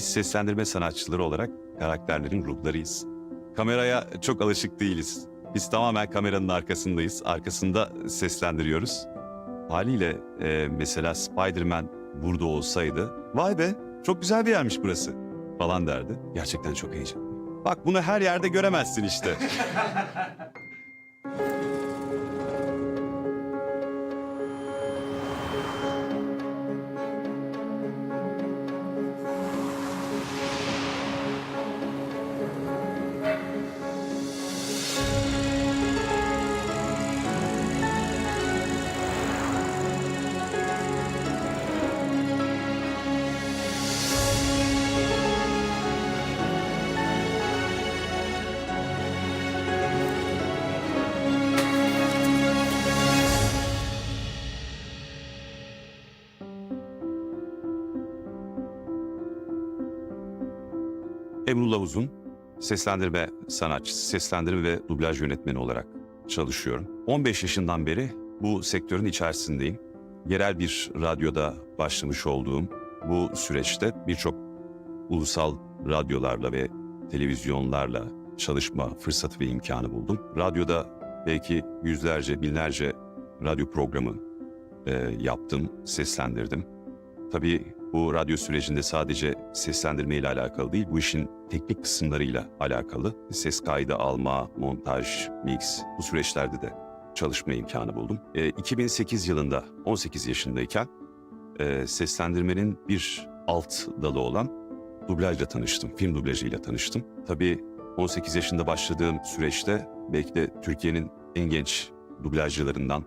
Biz seslendirme sanatçıları olarak karakterlerin ruhlarıyız. Kameraya çok alışık değiliz. Biz tamamen kameranın arkasındayız. Arkasında seslendiriyoruz. Haliyle e, mesela Spider-Man burada olsaydı vay be çok güzel bir yermiş burası falan derdi. Gerçekten çok heyecanlı. Bak bunu her yerde göremezsin işte. Emrullah Uzun, seslendirme sanatçısı, seslendirme ve dublaj yönetmeni olarak çalışıyorum. 15 yaşından beri bu sektörün içerisindeyim. Yerel bir radyoda başlamış olduğum bu süreçte birçok ulusal radyolarla ve televizyonlarla çalışma fırsatı ve imkanı buldum. Radyoda belki yüzlerce, binlerce radyo programı e, yaptım, seslendirdim. Tabii bu radyo sürecinde sadece seslendirme ile alakalı değil, bu işin teknik kısımlarıyla alakalı. Ses kaydı alma, montaj, mix bu süreçlerde de çalışma imkanı buldum. E, 2008 yılında 18 yaşındayken e, seslendirmenin bir alt dalı olan dublajla tanıştım, film dublajıyla tanıştım. Tabii 18 yaşında başladığım süreçte belki de Türkiye'nin en genç dublajcılarından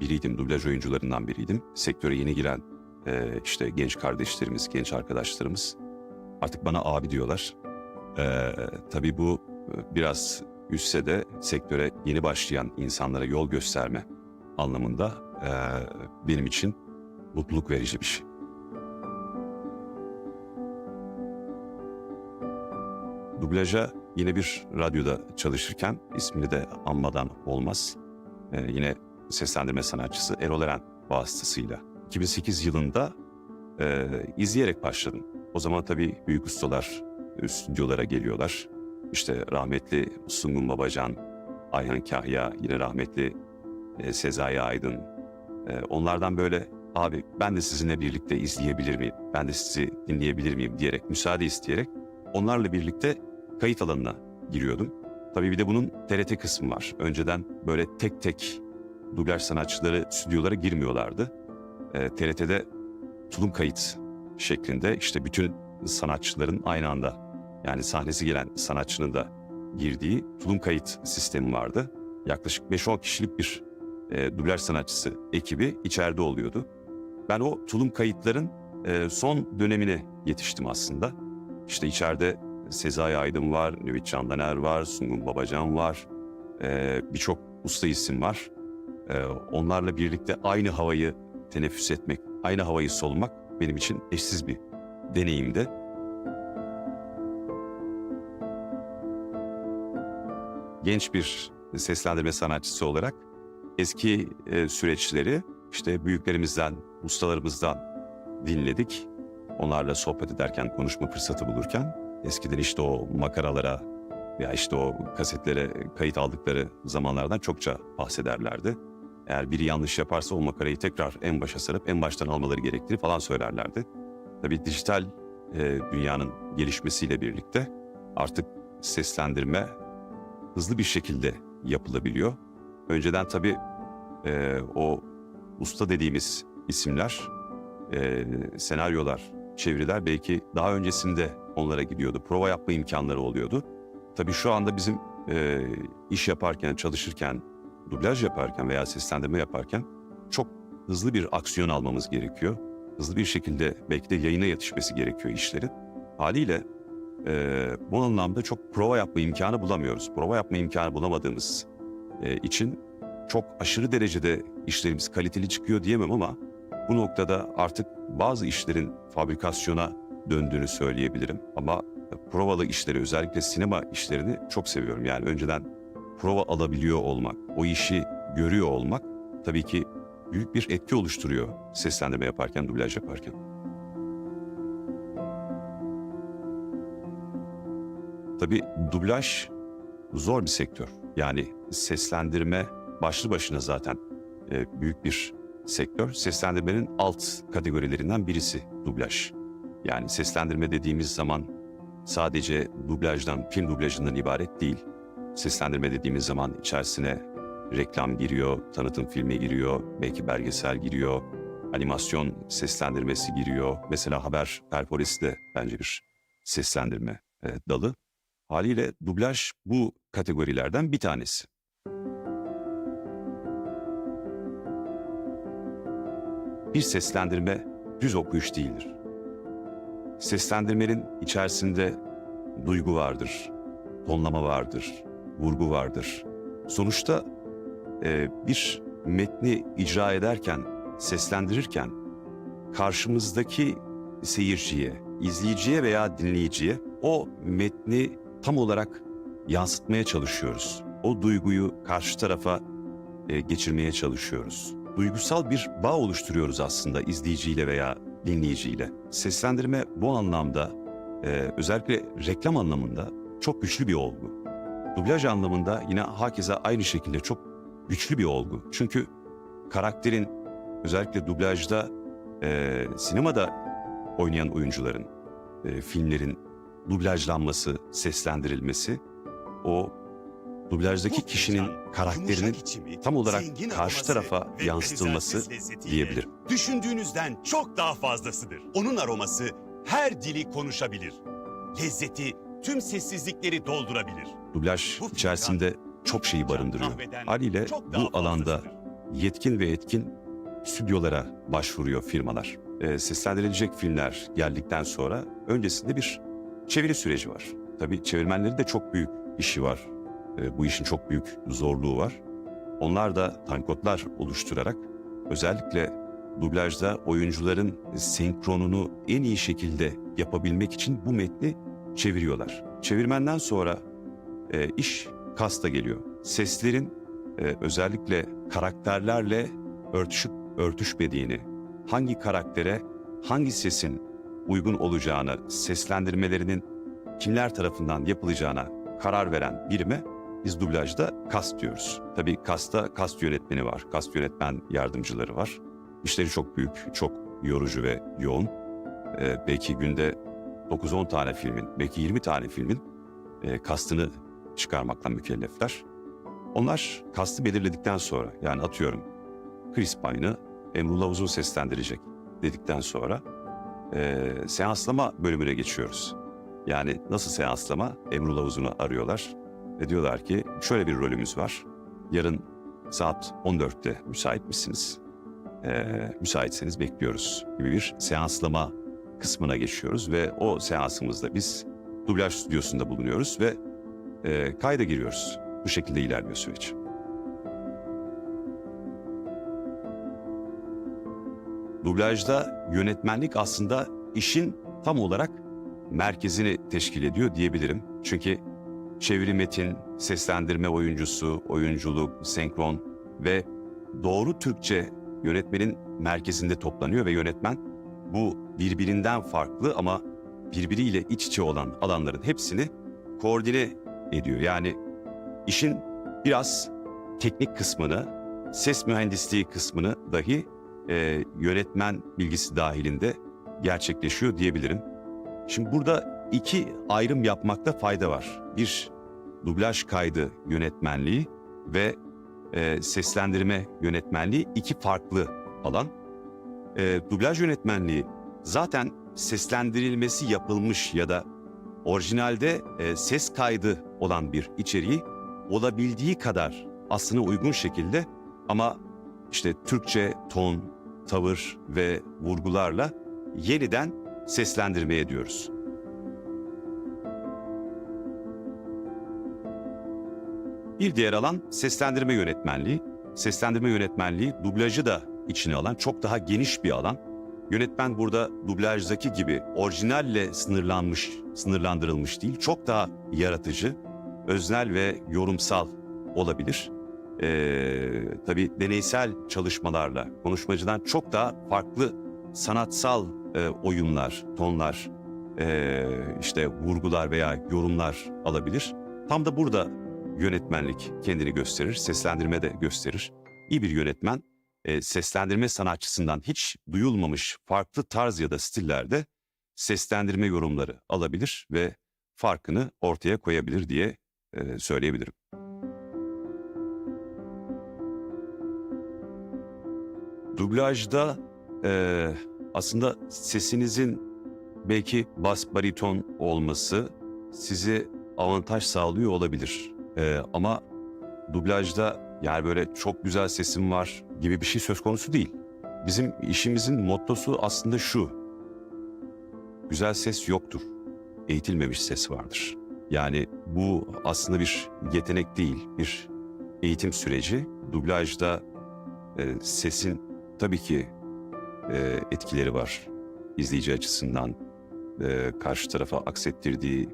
biriydim, dublaj oyuncularından biriydim. Sektöre yeni giren e, işte genç kardeşlerimiz, genç arkadaşlarımız artık bana abi diyorlar. E, tabii bu e, biraz üstse de sektöre yeni başlayan insanlara yol gösterme anlamında e, benim için mutluluk verici bir şey. Dublaja yine bir radyoda çalışırken ismini de anmadan olmaz. E, yine seslendirme sanatçısı Erol Eren vasıtasıyla 2008 yılında e, izleyerek başladım. O zaman tabii büyük ustalar e, stüdyolara geliyorlar. İşte rahmetli Sungun Babacan, Ayhan Kahya, yine rahmetli e, Sezai Aydın. E, onlardan böyle abi ben de sizinle birlikte izleyebilir miyim, ben de sizi dinleyebilir miyim diyerek, müsaade isteyerek onlarla birlikte kayıt alanına giriyordum. Tabii bir de bunun TRT kısmı var. Önceden böyle tek tek dublaj sanatçıları stüdyolara girmiyorlardı e, TRT'de tulum kayıt şeklinde işte bütün sanatçıların aynı anda yani sahnesi gelen sanatçının da girdiği tulum kayıt sistemi vardı. Yaklaşık 5-10 kişilik bir e, dublaj sanatçısı ekibi içeride oluyordu. Ben o tulum kayıtların e, son dönemine yetiştim aslında. İşte içeride Sezai Aydın var, Nüvit Candaner var, Sungun Babacan var, e, birçok usta isim var. E, onlarla birlikte aynı havayı teneffüs etmek, aynı havayı solumak benim için eşsiz bir deneyimdi. Genç bir seslendirme sanatçısı olarak eski e, süreçleri işte büyüklerimizden, ustalarımızdan dinledik. Onlarla sohbet ederken, konuşma fırsatı bulurken eskiden işte o makaralara veya işte o kasetlere kayıt aldıkları zamanlardan çokça bahsederlerdi. Eğer biri yanlış yaparsa o makarayı tekrar en başa sarıp en baştan almaları gerektiğini falan söylerlerdi. Tabii dijital e, dünyanın gelişmesiyle birlikte artık seslendirme hızlı bir şekilde yapılabiliyor. Önceden tabii e, o usta dediğimiz isimler, e, senaryolar, çeviriler belki daha öncesinde onlara gidiyordu. Prova yapma imkanları oluyordu. Tabii şu anda bizim e, iş yaparken, çalışırken, dublaj yaparken veya seslendirme yaparken çok hızlı bir aksiyon almamız gerekiyor. Hızlı bir şekilde belki de yayına yetişmesi gerekiyor işlerin. Haliyle e, bu anlamda çok prova yapma imkanı bulamıyoruz. Prova yapma imkanı bulamadığımız e, için çok aşırı derecede işlerimiz kaliteli çıkıyor diyemem ama bu noktada artık bazı işlerin fabrikasyona döndüğünü söyleyebilirim. Ama provalı işleri özellikle sinema işlerini çok seviyorum. Yani önceden prova alabiliyor olmak, o işi görüyor olmak tabii ki büyük bir etki oluşturuyor seslendirme yaparken, dublaj yaparken. Tabii dublaj zor bir sektör. Yani seslendirme başlı başına zaten e, büyük bir sektör. Seslendirmenin alt kategorilerinden birisi dublaj. Yani seslendirme dediğimiz zaman sadece dublajdan, film dublajından ibaret değil. Seslendirme dediğimiz zaman içerisine reklam giriyor, tanıtım filmi giriyor, belki belgesel giriyor, animasyon seslendirmesi giriyor. Mesela haber perforesi de bence bir seslendirme e, dalı. Haliyle dublaj bu kategorilerden bir tanesi. Bir seslendirme düz okuyuş değildir. Seslendirmenin içerisinde duygu vardır, tonlama vardır, vurgu vardır. Sonuçta e, bir metni icra ederken, seslendirirken karşımızdaki seyirciye, izleyiciye veya dinleyiciye o metni tam olarak yansıtmaya çalışıyoruz. O duyguyu karşı tarafa e, geçirmeye çalışıyoruz. Duygusal bir bağ oluşturuyoruz aslında izleyiciyle veya dinleyiciyle. Seslendirme bu anlamda e, özellikle reklam anlamında çok güçlü bir olgu. Dublaj anlamında yine hakeza aynı şekilde çok güçlü bir olgu. Çünkü karakterin özellikle dublajda e, sinemada oynayan oyuncuların, e, filmlerin dublajlanması, seslendirilmesi o dublajdaki kişinin karakterinin tam olarak karşı tarafa yansıtılması diyebilirim. Düşündüğünüzden çok daha fazlasıdır. Onun aroması her dili konuşabilir. Lezzeti tüm sessizlikleri doldurabilir. Dublaj Bu içerisinde çok şeyi barındırıyor. Haliyle bu alanda yetkin ve etkin stüdyolara başvuruyor firmalar. Ee, seslendirilecek filmler geldikten sonra öncesinde bir çeviri süreci var. Tabii çevirmenlerin de çok büyük işi var. Ee, bu işin çok büyük zorluğu var. Onlar da tankotlar oluşturarak özellikle dublajda oyuncuların senkronunu en iyi şekilde yapabilmek için bu metni çeviriyorlar. Çevirmenden sonra e, iş kasta geliyor. Seslerin e, özellikle karakterlerle örtüşüp örtüşmediğini, hangi karaktere hangi sesin uygun olacağını, seslendirmelerinin kimler tarafından yapılacağına karar veren birime biz dublajda kast diyoruz. Tabii kasta kast yönetmeni var, kast yönetmen yardımcıları var. İşleri çok büyük, çok yorucu ve yoğun. Ee, belki günde 9-10 tane filmin, belki 20 tane filmin e, kastını çıkarmakla mükellefler. Onlar kastı belirledikten sonra yani atıyorum Chris Pine'ı Emrullah Uzun seslendirecek dedikten sonra e, seanslama bölümüne geçiyoruz. Yani nasıl seanslama? Emrullah Uzun'u arıyorlar ve diyorlar ki şöyle bir rolümüz var. Yarın saat 14'te müsait misiniz? E, müsaitseniz bekliyoruz gibi bir seanslama kısmına geçiyoruz ve o seansımızda biz dublaj stüdyosunda bulunuyoruz ve e, kayda giriyoruz. Bu şekilde ilerliyor süreç. Dublajda yönetmenlik aslında işin tam olarak merkezini teşkil ediyor diyebilirim. Çünkü çeviri metin, seslendirme oyuncusu, oyunculuk, senkron ve doğru Türkçe yönetmenin merkezinde toplanıyor ve yönetmen bu birbirinden farklı ama birbiriyle iç içe olan alanların hepsini koordine ediyor. Yani işin biraz teknik kısmını, ses mühendisliği kısmını dahi e, yönetmen bilgisi dahilinde gerçekleşiyor diyebilirim. Şimdi burada iki ayrım yapmakta fayda var. Bir, dublaj kaydı yönetmenliği ve e, seslendirme yönetmenliği iki farklı alan. E, dublaj yönetmenliği zaten seslendirilmesi yapılmış ya da orijinalde e, ses kaydı olan bir içeriği olabildiği kadar aslına uygun şekilde ama işte Türkçe ton, tavır ve vurgularla yeniden seslendirmeye diyoruz. Bir diğer alan seslendirme yönetmenliği. Seslendirme yönetmenliği dublajı da içine alan çok daha geniş bir alan. Yönetmen burada dublajdaki gibi orijinalle sınırlanmış, sınırlandırılmış değil. Çok daha yaratıcı, öznel ve yorumsal olabilir. Ee, tabii deneysel çalışmalarla konuşmacıdan çok daha farklı sanatsal e, oyunlar, tonlar e, işte vurgular veya yorumlar alabilir. Tam da burada yönetmenlik kendini gösterir, seslendirme de gösterir. İyi bir yönetmen e, seslendirme sanatçısından hiç duyulmamış farklı tarz ya da stillerde seslendirme yorumları alabilir ve farkını ortaya koyabilir diye e, söyleyebilirim. Dublajda e, aslında sesinizin belki bas bariton olması size avantaj sağlıyor olabilir. E, ama dublajda yani böyle çok güzel sesim var gibi bir şey söz konusu değil. Bizim işimizin mottosu aslında şu. Güzel ses yoktur. Eğitilmemiş ses vardır. Yani bu aslında bir yetenek değil, bir eğitim süreci. Dublajda e, sesin tabii ki e, etkileri var. İzleyici açısından, e, karşı tarafa aksettirdiği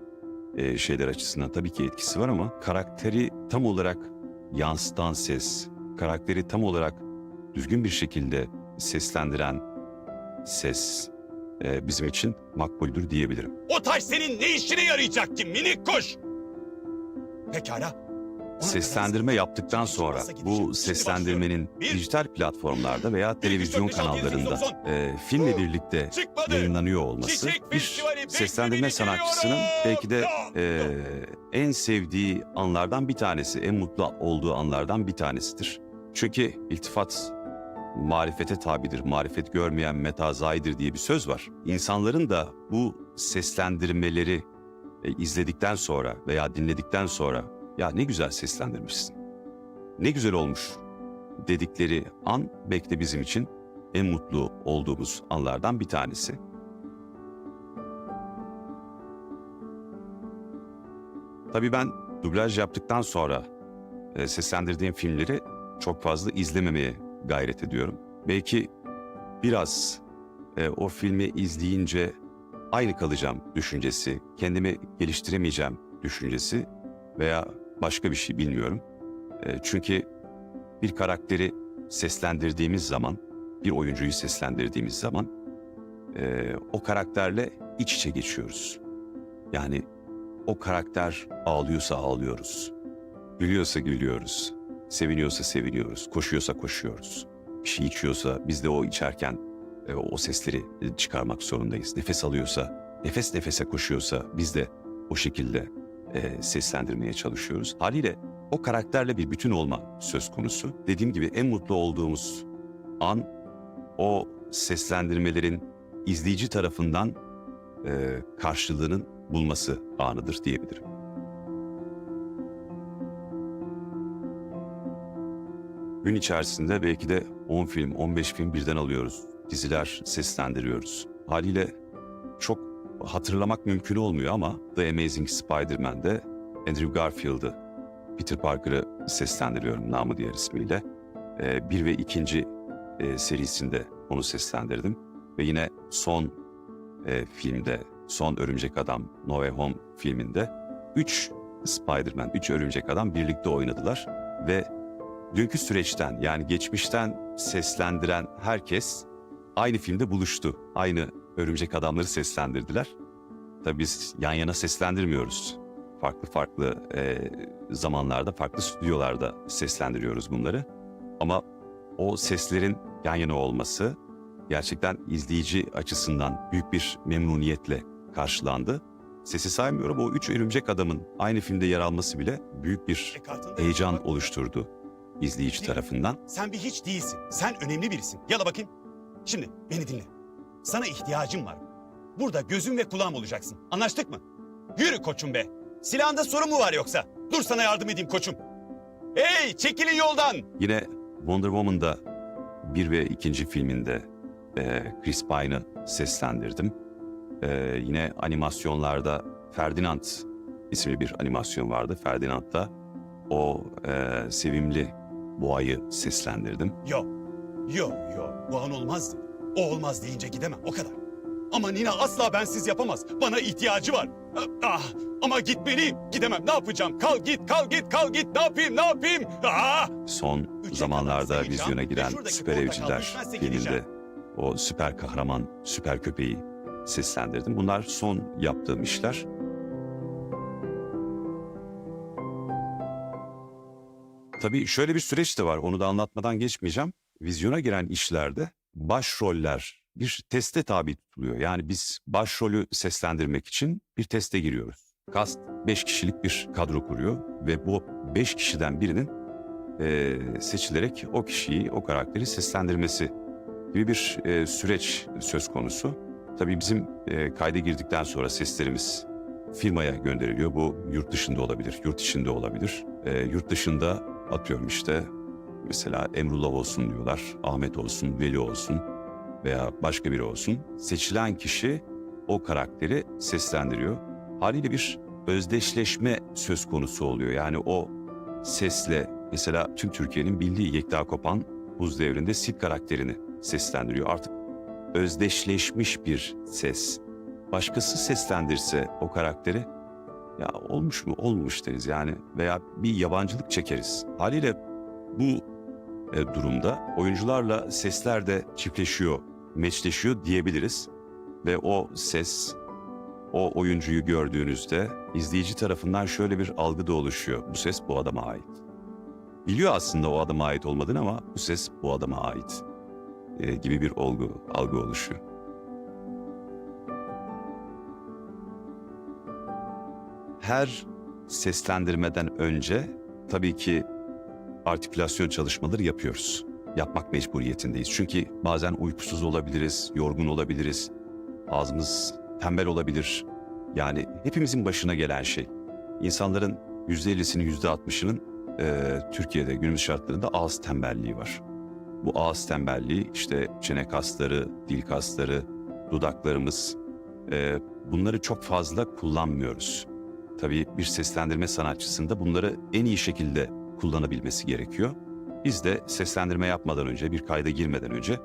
e, şeyler açısından tabii ki etkisi var ama karakteri tam olarak yansıtan ses, karakteri tam olarak düzgün bir şekilde seslendiren ses e, bizim için makbuldür diyebilirim. O taş senin ne işine yarayacak ki minik kuş? Pekala. Seslendirme yaptıktan sonra bu seslendirmenin dijital platformlarda veya televizyon kanallarında e, filmle birlikte yayınlanıyor olması bir seslendirme sanatçısının belki de e, en sevdiği anlardan bir tanesi, en mutlu olduğu anlardan bir tanesidir. Çünkü iltifat marifete tabidir, marifet görmeyen metazaidir diye bir söz var. İnsanların da bu seslendirmeleri e, izledikten sonra veya dinledikten sonra ya ne güzel seslendirmişsin, ne güzel olmuş dedikleri an belki de bizim için en mutlu olduğumuz anlardan bir tanesi. Tabii ben dublaj yaptıktan sonra e, seslendirdiğim filmleri çok fazla izlememeye gayret ediyorum. Belki biraz e, o filmi izleyince aynı kalacağım düşüncesi, kendimi geliştiremeyeceğim düşüncesi veya başka bir şey bilmiyorum. E, çünkü bir karakteri seslendirdiğimiz zaman, bir oyuncuyu seslendirdiğimiz zaman e, o karakterle iç içe geçiyoruz. Yani o karakter ağlıyorsa ağlıyoruz. Gülüyorsa gülüyoruz. Seviniyorsa seviniyoruz. Koşuyorsa koşuyoruz. Bir şey içiyorsa biz de o içerken e, o sesleri çıkarmak zorundayız. Nefes alıyorsa, nefes nefese koşuyorsa biz de o şekilde e, seslendirmeye çalışıyoruz. Haliyle o karakterle bir bütün olma söz konusu. Dediğim gibi en mutlu olduğumuz an o seslendirmelerin izleyici tarafından e, karşılığının bulması anıdır diyebilirim. Gün içerisinde belki de 10 film, 15 film birden alıyoruz. Diziler seslendiriyoruz. Haliyle hatırlamak mümkün olmuyor ama The Amazing Spider-Man'de Andrew Garfield'ı, Peter Parker'ı seslendiriyorum namı diğer ismiyle. Ee, bir ve ikinci e, serisinde onu seslendirdim. Ve yine son e, filmde, son Örümcek Adam No Way Home filminde üç Spider-Man, üç Örümcek Adam birlikte oynadılar. Ve dünkü süreçten yani geçmişten seslendiren herkes aynı filmde buluştu. Aynı Örümcek Adamları seslendirdiler. Tabii biz yan yana seslendirmiyoruz. Farklı farklı e, zamanlarda, farklı stüdyolarda seslendiriyoruz bunları. Ama o seslerin yan yana olması gerçekten izleyici açısından büyük bir memnuniyetle karşılandı. Sesi saymıyorum o üç örümcek adamın aynı filmde yer alması bile büyük bir heyecan oluşturdu izleyici tarafından. Sen bir hiç değilsin. Sen önemli birisin. Yala bakayım. Şimdi beni dinle. Sana ihtiyacım var. Burada gözüm ve kulağım olacaksın. Anlaştık mı? Yürü koçum be. Silahında sorun mu var yoksa? Dur sana yardım edeyim koçum. Hey çekilin yoldan. Yine Wonder Woman'da bir ve ikinci filminde e, Chris Pine'ı seslendirdim. E, yine animasyonlarda Ferdinand isimli bir animasyon vardı. Ferdinand'da o e, sevimli boğayı seslendirdim. Yok. Yok yok. Bu an olmaz dedi. O olmaz deyince gidemem. O kadar. Ama Nina asla bensiz yapamaz. Bana ihtiyacı var. Ah, ama gitmeliyim. Gidemem. Ne yapacağım? Kal git, kal git, kal git. Ne yapayım, ne yapayım? Ah! Son Üçe zamanlarda vizyona giren Süper Evciler filminde o süper kahraman, süper köpeği seslendirdim. Bunlar son yaptığım işler. Tabii şöyle bir süreç de var. Onu da anlatmadan geçmeyeceğim. Vizyona giren işlerde başroller bir teste tabi tutuluyor. Yani biz başrolü seslendirmek için bir teste giriyoruz. Kast 5 kişilik bir kadro kuruyor ve bu 5 kişiden birinin eee, seçilerek o kişiyi, o karakteri seslendirmesi gibi bir eee, süreç söz konusu. Tabii bizim eee, kayda girdikten sonra seslerimiz firmaya gönderiliyor. Bu yurt dışında olabilir, yurt içinde olabilir. Eee, yurt dışında atıyorum işte mesela Emrullah olsun diyorlar, Ahmet olsun, Veli olsun veya başka biri olsun. Seçilen kişi o karakteri seslendiriyor. Haliyle bir özdeşleşme söz konusu oluyor. Yani o sesle mesela tüm Türkiye'nin bildiği Yekta Kopan Buz Devri'nde Sid karakterini seslendiriyor. Artık özdeşleşmiş bir ses. Başkası seslendirse o karakteri ya olmuş mu olmuş deriz yani veya bir yabancılık çekeriz. Haliyle bu e, durumda oyuncularla sesler de çiftleşiyor, meçleşiyor diyebiliriz. Ve o ses, o oyuncuyu gördüğünüzde izleyici tarafından şöyle bir algı da oluşuyor. Bu ses bu adama ait. Biliyor aslında o adama ait olmadığını ama bu ses bu adama ait e, gibi bir olgu, algı oluşuyor. Her seslendirmeden önce tabii ki artikülasyon çalışmaları yapıyoruz. Yapmak mecburiyetindeyiz. Çünkü bazen uykusuz olabiliriz, yorgun olabiliriz. Ağzımız tembel olabilir. Yani hepimizin başına gelen şey. İnsanların %50'sinin %60'ının e, Türkiye'de günümüz şartlarında ağız tembelliği var. Bu ağız tembelliği işte çene kasları, dil kasları, dudaklarımız e, bunları çok fazla kullanmıyoruz. Tabii bir seslendirme sanatçısında bunları en iyi şekilde kullanabilmesi gerekiyor. Biz de seslendirme yapmadan önce, bir kayda girmeden önce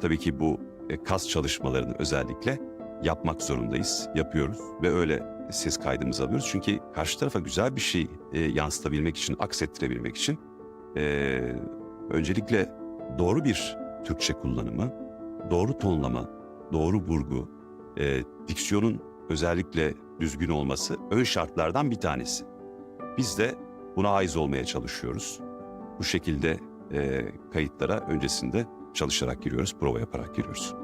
tabii ki bu e, kas çalışmalarını özellikle yapmak zorundayız, yapıyoruz ve öyle ses kaydımızı alıyoruz. Çünkü karşı tarafa güzel bir şey e, yansıtabilmek için, aksettirebilmek için e, öncelikle doğru bir Türkçe kullanımı, doğru tonlama, doğru vurgu, e, diksiyonun özellikle düzgün olması ön şartlardan bir tanesi. Biz de buna haiz olmaya çalışıyoruz. Bu şekilde e, kayıtlara öncesinde çalışarak giriyoruz, prova yaparak giriyoruz.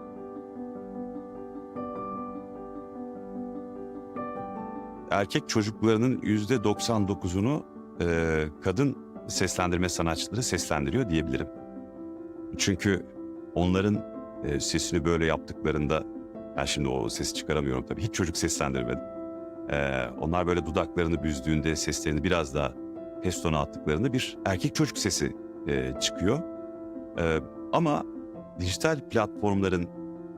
Erkek çocuklarının yüzde 99'unu e, kadın seslendirme sanatçıları seslendiriyor diyebilirim. Çünkü onların e, sesini böyle yaptıklarında, ben şimdi o sesi çıkaramıyorum tabii, hiç çocuk seslendirmedim. E, onlar böyle dudaklarını büzdüğünde, seslerini biraz daha pes tona attıklarında bir erkek çocuk sesi e, çıkıyor. E, ama dijital platformların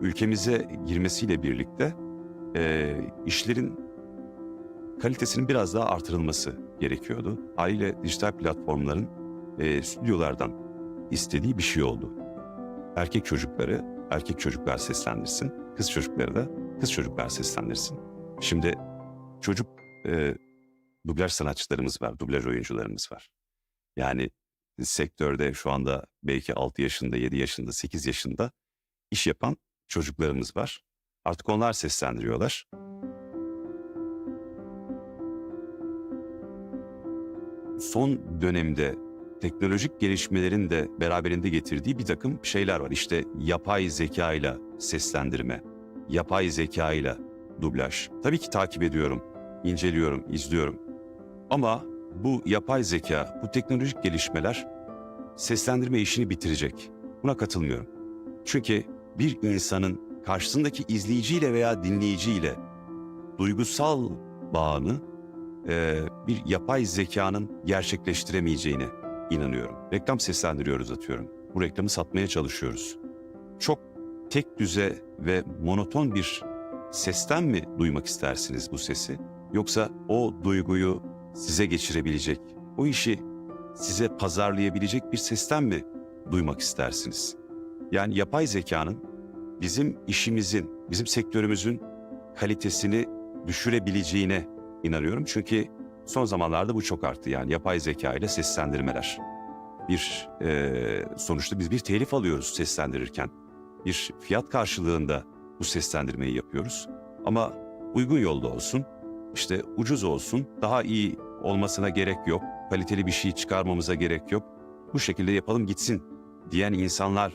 ülkemize girmesiyle birlikte e, işlerin kalitesinin biraz daha artırılması gerekiyordu. Haliyle dijital platformların e, stüdyolardan istediği bir şey oldu. Erkek çocukları erkek çocuklar seslendirsin, kız çocukları da kız çocuklar seslendirsin. Şimdi çocuk e, dublaj sanatçılarımız var, dublaj oyuncularımız var. Yani sektörde şu anda belki 6 yaşında, 7 yaşında, 8 yaşında iş yapan çocuklarımız var. Artık onlar seslendiriyorlar. Son dönemde teknolojik gelişmelerin de beraberinde getirdiği bir takım şeyler var. İşte yapay zeka ile seslendirme, yapay zeka ile dublaj. Tabii ki takip ediyorum, inceliyorum, izliyorum. Ama bu yapay zeka, bu teknolojik gelişmeler seslendirme işini bitirecek. Buna katılmıyorum. Çünkü bir insanın karşısındaki izleyiciyle veya dinleyiciyle duygusal bağını e, bir yapay zekanın gerçekleştiremeyeceğine inanıyorum. Reklam seslendiriyoruz atıyorum. Bu reklamı satmaya çalışıyoruz. Çok tek düze ve monoton bir sesten mi duymak istersiniz bu sesi? Yoksa o duyguyu size geçirebilecek, o işi size pazarlayabilecek bir sesten mi duymak istersiniz? Yani yapay zekanın bizim işimizin, bizim sektörümüzün kalitesini düşürebileceğine inanıyorum. Çünkü son zamanlarda bu çok arttı. Yani yapay zeka ile seslendirmeler. Bir e, sonuçta biz bir telif alıyoruz seslendirirken. Bir fiyat karşılığında bu seslendirmeyi yapıyoruz. Ama uygun yolda olsun, işte ucuz olsun, daha iyi olmasına gerek yok, kaliteli bir şey çıkarmamıza gerek yok. Bu şekilde yapalım gitsin diyen insanlar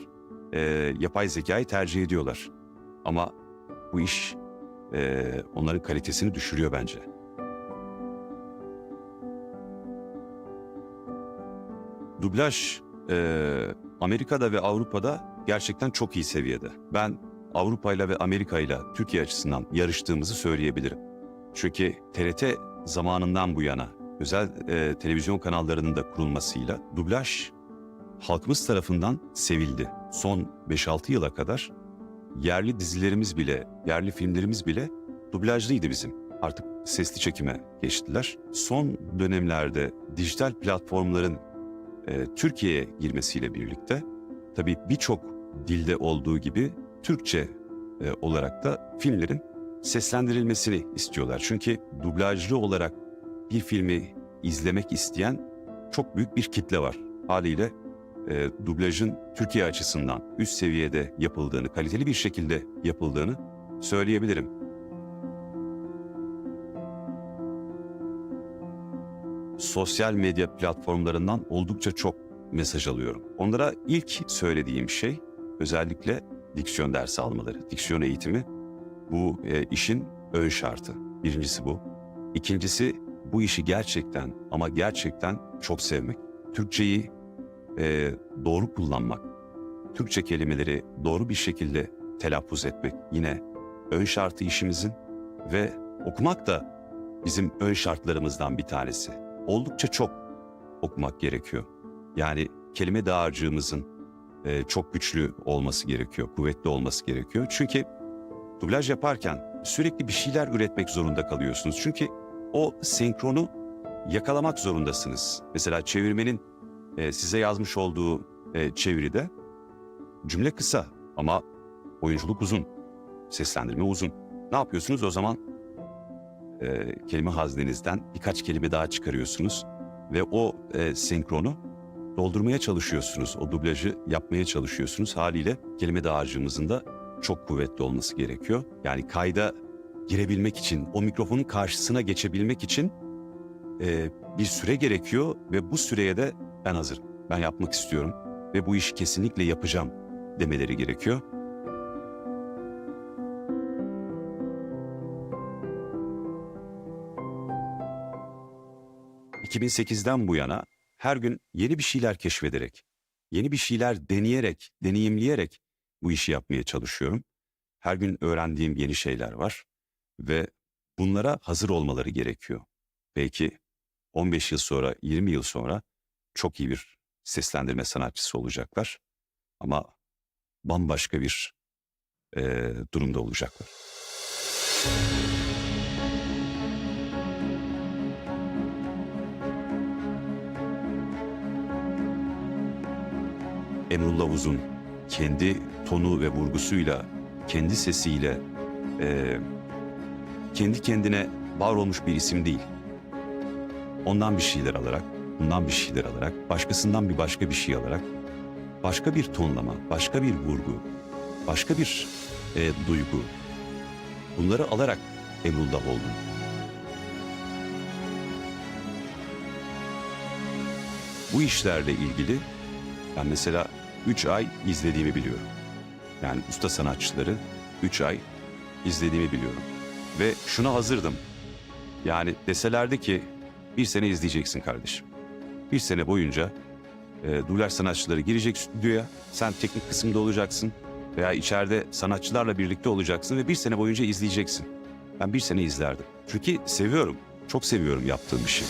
e, yapay zekayı tercih ediyorlar. Ama bu iş e, onların kalitesini düşürüyor bence. Dublaj e, Amerika'da ve Avrupa'da gerçekten çok iyi seviyede. Ben Avrupa'yla ve Amerika'yla Türkiye açısından yarıştığımızı söyleyebilirim. Çünkü TRT zamanından bu yana özel e, televizyon kanallarının da kurulmasıyla dublaj halkımız tarafından sevildi. Son 5-6 yıla kadar yerli dizilerimiz bile, yerli filmlerimiz bile dublajlıydı bizim. Artık sesli çekime geçtiler. Son dönemlerde dijital platformların e, Türkiye'ye girmesiyle birlikte tabii birçok dilde olduğu gibi Türkçe e, olarak da filmlerin seslendirilmesini istiyorlar. Çünkü dublajlı olarak bir filmi izlemek isteyen çok büyük bir kitle var. Haliyle e, dublajın Türkiye açısından üst seviyede yapıldığını, kaliteli bir şekilde yapıldığını söyleyebilirim. Sosyal medya platformlarından oldukça çok mesaj alıyorum. Onlara ilk söylediğim şey özellikle diksiyon dersi almaları, diksiyon eğitimi bu e, işin ön şartı. Birincisi bu. İkincisi bu işi gerçekten ama gerçekten çok sevmek. Türkçeyi e, doğru kullanmak, Türkçe kelimeleri doğru bir şekilde telaffuz etmek yine ön şartı işimizin ve okumak da bizim ön şartlarımızdan bir tanesi. Oldukça çok okumak gerekiyor. Yani kelime dağarcığımızın e, çok güçlü olması gerekiyor, kuvvetli olması gerekiyor. Çünkü dublaj yaparken sürekli bir şeyler üretmek zorunda kalıyorsunuz. Çünkü o senkronu yakalamak zorundasınız. Mesela çevirmenin e, size yazmış olduğu e, çeviride cümle kısa ama oyunculuk uzun, seslendirme uzun. Ne yapıyorsunuz o zaman? E, kelime haznenizden birkaç kelime daha çıkarıyorsunuz ve o e, senkronu doldurmaya çalışıyorsunuz. O dublajı yapmaya çalışıyorsunuz. Haliyle kelime dağarcığımızın da çok kuvvetli olması gerekiyor. Yani kayda girebilmek için, o mikrofonun karşısına geçebilmek için e, bir süre gerekiyor ve bu süreye de ben hazırım. Ben yapmak istiyorum ve bu işi kesinlikle yapacağım demeleri gerekiyor. ...2008'den bu yana her gün yeni bir şeyler keşfederek, yeni bir şeyler deneyerek, deneyimleyerek bu işi yapmaya çalışıyorum. Her gün öğrendiğim yeni şeyler var ve bunlara hazır olmaları gerekiyor. Belki 15 yıl sonra, 20 yıl sonra çok iyi bir seslendirme sanatçısı olacaklar. Ama bambaşka bir eee, durumda olacaklar. Emrullah Uzun kendi tonu ve vurgusuyla, kendi sesiyle eee, kendi kendine var olmuş bir isim değil. Ondan bir şeyler alarak, bundan bir şeyler alarak, başkasından bir başka bir şey alarak, başka bir tonlama, başka bir vurgu, başka bir eee, duygu, bunları alarak Emrullah oldum. Bu işlerle ilgili ben mesela 3 ay izlediğimi biliyorum. Yani usta sanatçıları 3 ay izlediğimi biliyorum. Ve şuna hazırdım. Yani deselerdi ki bir sene izleyeceksin kardeşim. Bir sene boyunca e, dublaj sanatçıları girecek stüdyoya. Sen teknik kısımda olacaksın. Veya içeride sanatçılarla birlikte olacaksın ve bir sene boyunca izleyeceksin. Ben bir sene izlerdim. Çünkü seviyorum. Çok seviyorum yaptığım işi.